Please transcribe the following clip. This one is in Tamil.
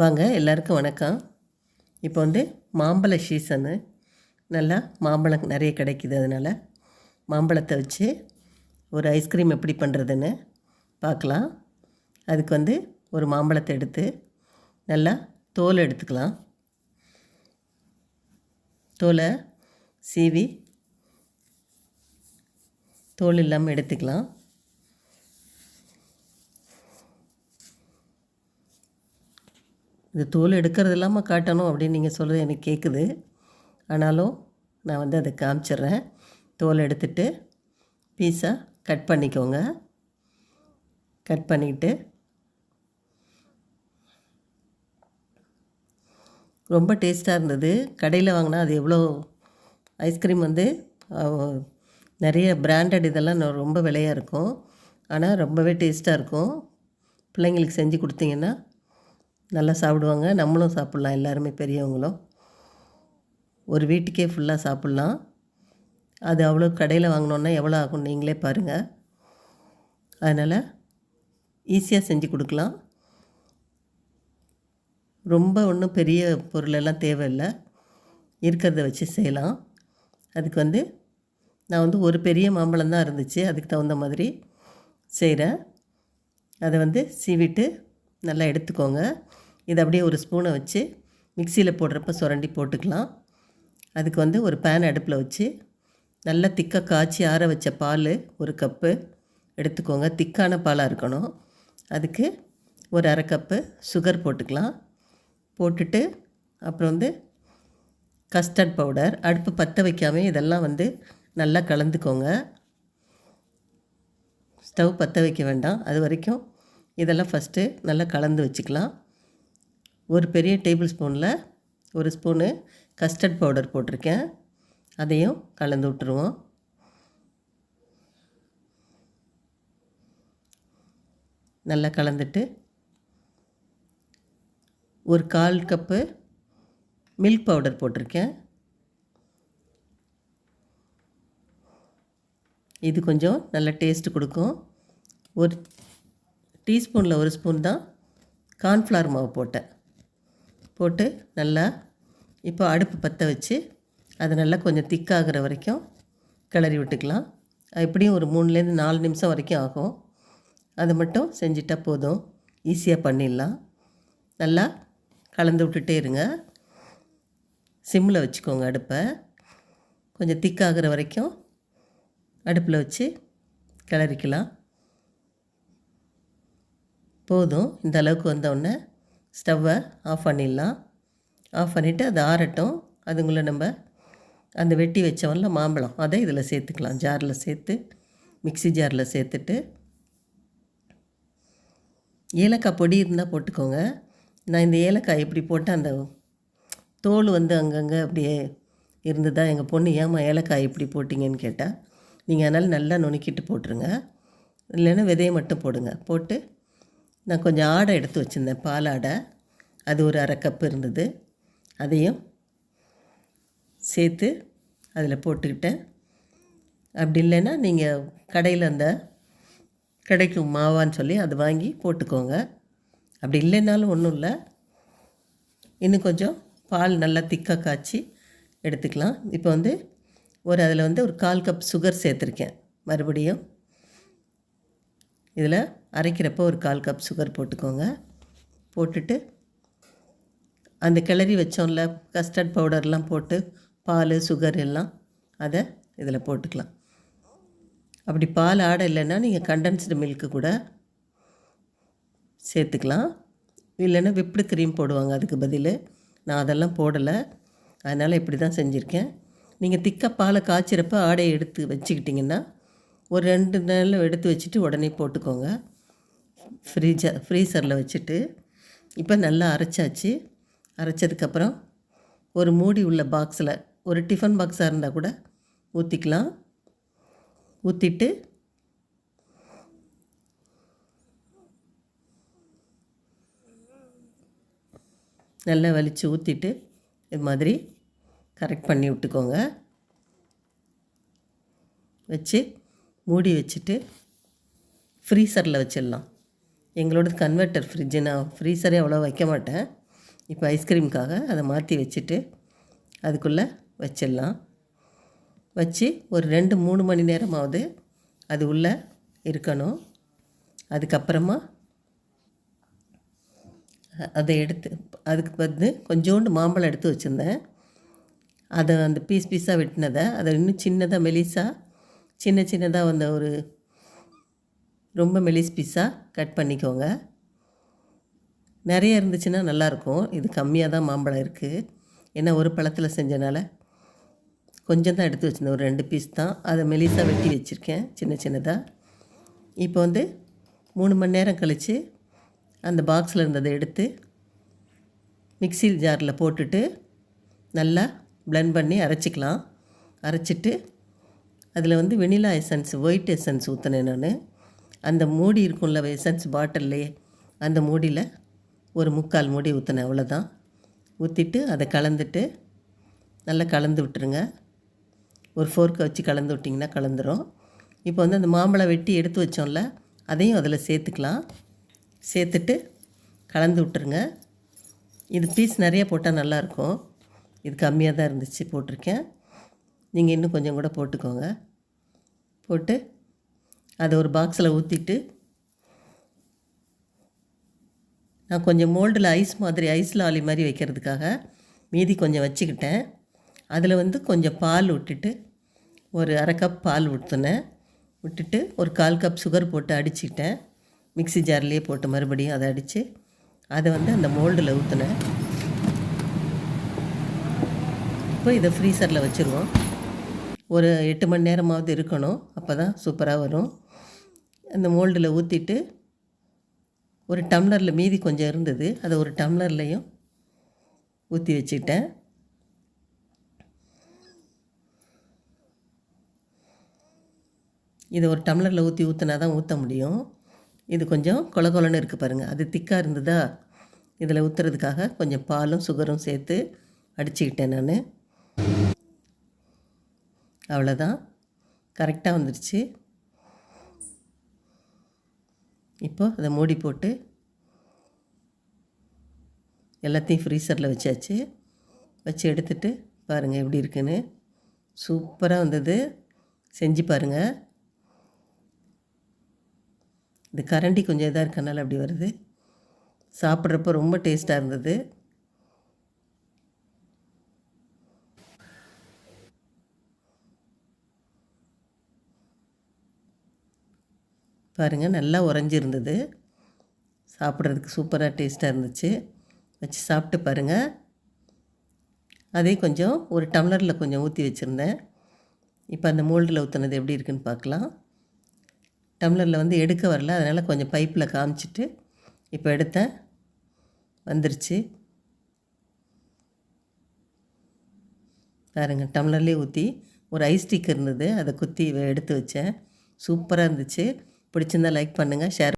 வாங்க எல்லாருக்கும் வணக்கம். இப்போ வந்து மாம்பழ சீசனு நல்லா மாம்பழம் நிறைய கிடைக்குது அதனால் மாம்பழத்தை வச்சு ஒரு ஐஸ்கிரீம் எப்படி பண்ணுறதுன்னு பார்க்கலாம். அதுக்கு வந்து ஒரு மாம்பழத்தை எடுத்து நல்லா தோல் எடுத்துக்கலாம். தோலை சீவி தோல் இல்லாமல் எடுத்துக்கலாம். இது தோல் எடுக்கிறது இல்லாமல் காட்டணும் அப்படின்னு நீங்கள் சொல்கிறது எனக்கு கேட்குது ஆனாலும் நான் வந்து அதை காமிச்சிட்றேன். தோல் எடுத்துட்டு பீஸாக கட் பண்ணிக்கோங்க. கட் பண்ணிக்கிட்டு ரொம்ப டேஸ்ட்டாக இருந்தது. கடையில் வாங்கினா அது எவ்வளோ ஐஸ்கிரீம் வந்து நிறைய பிராண்டட் இதெல்லாம் ரொம்ப விலையாக இருக்கும். ஆனால் ரொம்பவே டேஸ்ட்டாக இருக்கும். பிள்ளைங்களுக்கு செஞ்சு கொடுத்தீங்கன்னா நல்லா சாப்பிடுவாங்க. நம்மளும் சாப்பிட்லாம். எல்லாருமே பெரியவங்களும். ஒரு வீட்டுக்கே ஃபுல்லாக சாப்பிட்லாம். அது அவ்வளோ கடையில் வாங்கினோன்னா எவ்வளோ ஆகும் நீங்களே பாருங்கள் அதனால் ஈஸியாக செஞ்சு கொடுக்கலாம். ரொம்ப ஒன்றும் பெரிய பொருளெல்லாம் தேவையில்லை. இருக்கிறத வச்சு செய்யலாம். அதுக்கு வந்து நான் வந்து ஒரு பெரிய மாம்பழம் தான் இருந்துச்சு. அதுக்கு தகுந்த மாதிரி செய்கிறேன் அதை வந்து சீவிட்டு நல்லா எடுத்துக்கோங்க. இதை அப்படியே ஒரு ஸ்பூனை வச்சு மிக்சியில் போடுறப்ப சுரண்டி போட்டுக்கலாம். அதுக்கு வந்து ஒரு பேன் அடுப்பில் வச்சு நல்லா திக்காக காய்ச்சி ஆற வச்ச பால் ஒரு கப்பு எடுத்துக்கோங்க. திக்கான பாலாக இருக்கணும். அதுக்கு ஒரு அரை கப்பு சுகர் போட்டுக்கலாம். போட்டுட்டு அப்புறம் வந்து கஸ்டர்ட் பவுடர் அடுப்பு பற்ற வைக்காம இதெல்லாம் வந்து நல்லா கலந்துக்கோங்க. ஸ்டவ் பற்ற வைக்க வேண்டாம். அது வரைக்கும் இதெல்லாம் ஃபஸ்ட்டு நல்லா கலந்து வச்சுக்கலாம். ஒரு பெரிய டேபிள் ஸ்பூனில் ஒரு ஸ்பூனு கஸ்டர்ட் பவுடர் போட்டிருக்கேன். அதையும் கலந்து விட்டுருவோம். நல்லா கலந்துட்டு ஒரு கால் கப்பு மில்க் பவுடர் போட்டிருக்கேன். இது கொஞ்சம் நல்ல டேஸ்ட் கொடுக்கும். ஒரு டீஸ்பூனில் ஒரு ஸ்பூன் தான் கார்ன்ஃப்ளவர் மாவு போட்டேன். போட்டு நல்லா இப்போ அடுப்பு பற்ற வச்சு அது நல்லா கொஞ்சம் திக்காகிற வரைக்கும் கிளறி விட்டுக்கலாம். எப்படியும் ஒரு மூணுலேருந்து நாலு நிமிஷம் வரைக்கும் ஆகும். அது மட்டும் செஞ்சிட்டா போதும். ஈஸியாக பண்ணிடலாம். நல்லா கலந்து விட்டுட்டே இருங்க. சிம்மில் வச்சுக்கோங்க அடுப்பை. கொஞ்சம் திக்காகிற வரைக்கும் அடுப்பில் வச்சு கிளறிக்கலாம். போதும். இந்த அளவுக்கு வந்தோடனே ஸ்டவ்வை ஆஃப் பண்ணிடலாம். ஆஃப் பண்ணிவிட்டு அது ஆறட்டும். அதுங்களை நம்ம அந்த வெட்டி வச்சவனில் மாம்பழம் அதை இதில் சேர்த்துக்கலாம். ஜாரில் சேர்த்து மிக்ஸி ஜாரில் சேர்த்துட்டு. ஏலக்காய் பொடி இருந்தால் போட்டுக்கோங்க. நான் இந்த ஏலக்காய் இப்படி போட்டு அந்த தோல் வந்து அங்கங்கே அப்படியே இருந்ததா எங்கள் பொண்ணு ஏம்மா ஏலக்காய் இப்படி போட்டிங்கன்னு கேட்டால் நீங்கள் அதனால் நல்லா நுணுக்கிட்டு போட்டுருங்க. இல்லைன்னா விதையை மட்டும் போடுங்க. போட்டு நான் கொஞ்சம் ஆடை எடுத்து வச்சுருந்தேன் பால் ஆடை அது ஒரு அரை கப் இருந்தது. அதையும் சேர்த்து அதில் போட்டுக்கிட்டேன். அப்படி இல்லைன்னா நீங்கள் கடையில் அந்த கிடைக்கும் மாவான்னு சொல்லி அது வாங்கி போட்டுக்கோங்க. அப்படி இல்லைனாலும் ஒன்றும் இல்லை. இன்னும் கொஞ்சம் பால் நல்லா திக்காக காய்ச்சி எடுத்துக்கலாம். இப்போ வந்து ஒரு அதில் வந்து ஒரு கால் கப் சுகர் சேர்த்துருக்கேன். மறுபடியும் இதில் அரைக்கிறப்போ ஒரு கால் கப் சுகர் போட்டுக்கோங்க. போட்டுட்டு அந்த கிளறி வச்சோம்ல கஸ்டர்ட் பவுடர்லாம் போட்டு பால் சுகர் எல்லாம் அதை இதில் போட்டுக்கலாம். அப்படி பால் ஆடை இல்லைன்னா நீங்கள் கண்டென்ஸ்டு மில்க்கு கூட சேர்த்துக்கலாம். இல்லைன்னா விப்டு க்ரீம் போடுவாங்க அதுக்கு பதில். நான் அதெல்லாம் போடலை. அதனால் இப்படி தான் செஞ்சுருக்கேன். நீங்கள் திக்க பாலை காய்ச்சிறப்ப ஆடையை எடுத்து வச்சுக்கிட்டிங்கன்னா ஒரு ரெண்டு நாளில் எடுத்து வச்சுட்டு உடனே போட்டுக்கோங்க. ஃப்ரீஜ ஃப்ரீசரில் வச்சுட்டு. இப்போ நல்லா அரைச்சாச்சு. அரைச்சதுக்கப்புறம் ஒரு மூடி உள்ள பாக்ஸில் ஒரு டிஃபன் பாக்ஸாக இருந்தால் கூட ஊற்றிக்கலாம் ஊற்றிட்டு நல்லா வலித்து ஊற்றிட்டு இது மாதிரி கரெக்ட் பண்ணி விட்டுக்கோங்க. வச்சு மூடி வச்சுட்டு ஃப்ரீசரில் வச்சிடலாம். எங்களோட கன்வெர்ட்டர் ஃப்ரிட்ஜு நான் ஃப்ரீசரே அவ்வளோ வைக்க மாட்டேன். இப்போ ஐஸ்கிரீமுக்காக அதை மாற்றி வச்சுட்டு அதுக்குள்ளே வச்சிடலாம். வச்சு ஒரு ரெண்டு மூணு மணி நேரமாவது அது உள்ளே இருக்கணும். அதுக்கப்புறமா அதை எடுத்து அதுக்கு வந்து கொஞ்சோண்டு மாம்பழம் எடுத்து வச்சுருந்தேன். அதை அந்த பீஸ் பீஸாக வெட்டினதை அதை இன்னும் சின்னதாக மெலிசாக சின்ன சின்னதாக வந்த ஒரு ரொம்ப மெலிஸ் பீஸாக கட் பண்ணிக்கோங்க. நிறைய இருந்துச்சுன்னா நல்லாயிருக்கும். இது கம்மியாக தான் மாம்பழம் இருக்குது ஏன்னா ஒரு பழத்தில் செஞ்சனால கொஞ்சம் தான் எடுத்து வச்சிருந்தேன். ஒரு ரெண்டு பீஸ் தான். அதை மெலிசாக வெட்டி வச்சுருக்கேன் சின்ன சின்னதாக இப்போ வந்து மூணு மணி நேரம் கழித்து அந்த பாக்ஸில் இருந்ததை எடுத்து மிக்ஸி ஜாரில் போட்டுட்டு நல்லா blend பண்ணி அரைச்சிக்கலாம். அரைச்சிட்டு அதில் வந்து வெனிலா எசன்ஸ் ஒயிட் எசன்ஸ் ஊற்றினேன் நான். அந்த மூடி இருக்கும்ல எசன்ஸ் பாட்டில்லையே அந்த மூடியில் ஒரு முக்கால் மூடி ஊற்றினேன் அவ்வளோதான் ஊற்றிட்டு அதை கலந்துட்டு நல்லா கலந்து விட்டுருங்க. ஒரு ஃபோர்க்கை வச்சு கலந்து விட்டிங்கன்னா கலந்துரும். இப்போ வந்து அந்த மாம்பழம் வெட்டி எடுத்து வச்சோம்ல அதையும் அதில் சேர்த்துக்கலாம். சேர்த்துட்டு கலந்து விட்டுருங்க. இது பீஸ் நிறைய போட்டால் நல்லாயிருக்கும் இது கம்மியாக தான் இருந்துச்சு போட்டிருக்கேன். நீங்கள் இன்னும் கொஞ்சம் கூட போட்டுக்கோங்க. போட்டு அதை ஒரு பாக்ஸில் ஊற்றிட்டு நான் கொஞ்சம் மோல்டில் ஐஸ் மாதிரி ஐஸ் லாலி மாதிரி வைக்கிறதுக்காக மீதி கொஞ்சம் வச்சுக்கிட்டேன். அதில் வந்து கொஞ்சம் பால் விட்டுட்டு ஒரு அரை கப் பால் ஊற்றுனேன் விட்டுட்டு ஒரு கால் கப் சுகர் போட்டு அடிச்சுக்கிட்டேன். மிக்ஸி ஜார்லேயே போட்டு மறுபடியும் அதை அடித்து அதை வந்து அந்த மோல்டில் ஊற்றினேன் இப்போ இதை ஃப்ரீசரில் வச்சுருவோம். ஒரு எட்டு மணி நேரமாவது இருக்கணும். அப்போ தான் சூப்பராக வரும். அந்த மோல்டில் ஊற்றிட்டு ஒரு டம்ளரில் மீதி கொஞ்சம் இருந்தது. அதை ஒரு டம்ளர்லையும் ஊற்றி வச்சுக்கிட்டேன். இதை ஒரு டம்ளரில் ஊற்றி ஊற்றினா தான் ஊற்ற முடியும். இது கொஞ்சம் கொல கொலன்னு இருக்குது பாருங்கள் அது திக்காக இருந்ததா? இதில் ஊற்றுறதுக்காக கொஞ்சம் பாலும் சுகரும் சேர்த்து அடிச்சுக்கிட்டேன் நான். அவ்வளோதான். கரெக்டாக வந்துடுச்சு இப்போது அதை மூடி போட்டு எல்லாத்தையும் ஃப்ரீசரில் வச்சாச்சு. வச்சு எடுத்துட்டு பாருங்கள் எப்படி இருக்குன்னு. சூப்பராக வந்தது. செஞ்சு பாருங்கள் இது கரண்டி கொஞ்சம் இதாக இருக்கனால அப்படி வருது. சாப்பிட்றப்ப ரொம்ப டேஸ்ட்டாக இருந்தது. பாருங்கள் நல்லா உறைஞ்சிருந்தது. சாப்பிட்றதுக்கு சூப்பராக டேஸ்ட்டாக இருந்துச்சு. வச்சு சாப்பிட்டு பாருங்கள் அதே கொஞ்சம் ஒரு டம்ளரில் கொஞ்சம் ஊற்றி வச்சுருந்தேன். இப்போ அந்த மோல்டில் ஊற்றுனது எப்படி இருக்குன்னு பார்க்கலாம் டம்ளரில் வந்து எடுக்க வரல அதனால் கொஞ்சம் பைப்பில் காமிச்சிட்டு இப்போ எடுத்தேன். வந்துருச்சு. பாருங்கள் டம்ளர்லேயே ஊற்றி ஒரு ஐஸ் ஸ்டிக் இருந்தது அதை குத்தி எடுத்து வச்சேன். சூப்பராக இருந்துச்சு. பிடிச்சிருந்தா லைக் பண்ணுங்கள் ஷேர்